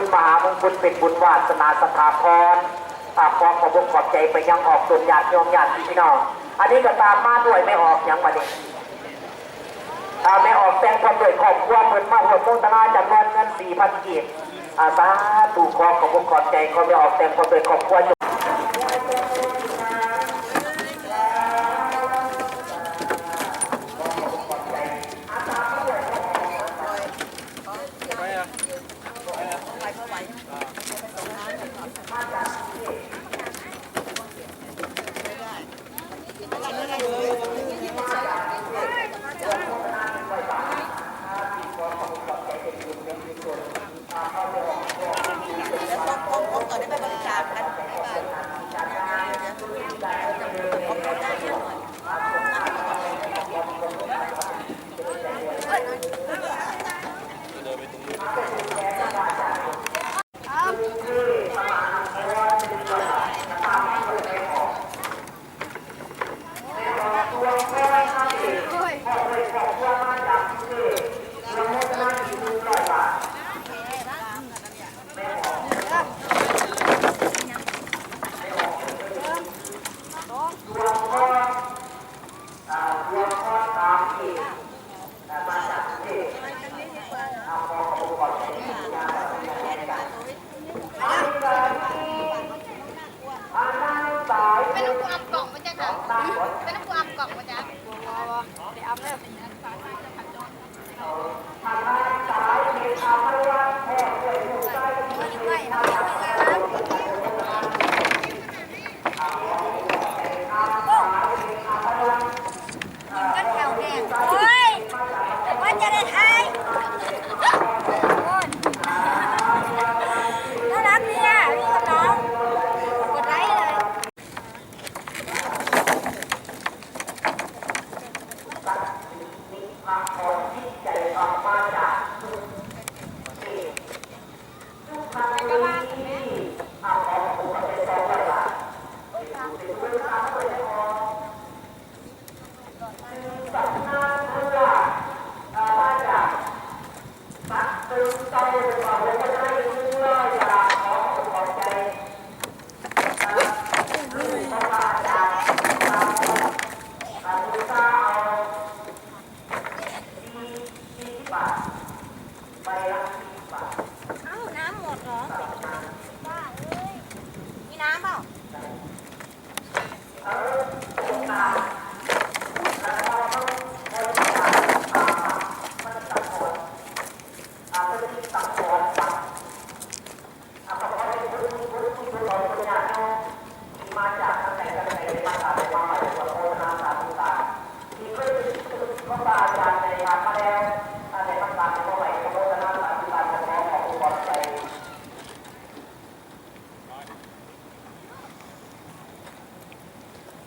คุณมหามงคลเป็นบุญวาสนาสถาพรฝากความขอบคุณขอบใจไปยังออกส่วนญาติโยมญาติพี่น้อง อันนี้ก็ตามมาด้วยไม่ออกยังมาดิถ้าไม่ออกแต่งความด้วยครอบครัวเหมือนมาหัวโมงตนาจำนวนเงินสี่พันกีบอาสาถูกขอขอบุกขอบใจเขาไม่ออกแต่งความด้วยครอบครัว อับกล่องมาจ้ะค่ะเป็นน้ำปูอับกล่องมาจ้ะเดี๋ยวอับเลย สามห้า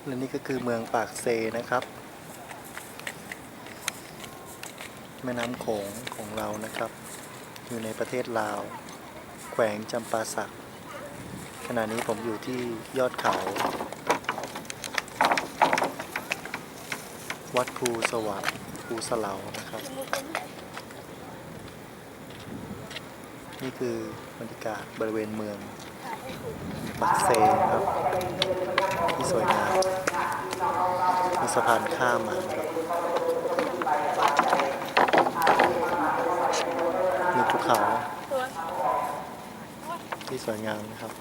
และนี่ก็คือเมืองปากเซนะครับ แม่น้ำโขงของเรานะครับ อยู่ในประเทศลาว แขวงจำปาสัก ขณะนี้ผมอยู่ที่ยอดเขา วัดภูสวัสดิ์ภูสลาวนะครับ นี่คือบรรยากาศบริเวณเมืองปักเซนะครับ ที่สวยงามมีสะพานข้ามมาครับมีภูเขาที่สวยงามนะครับ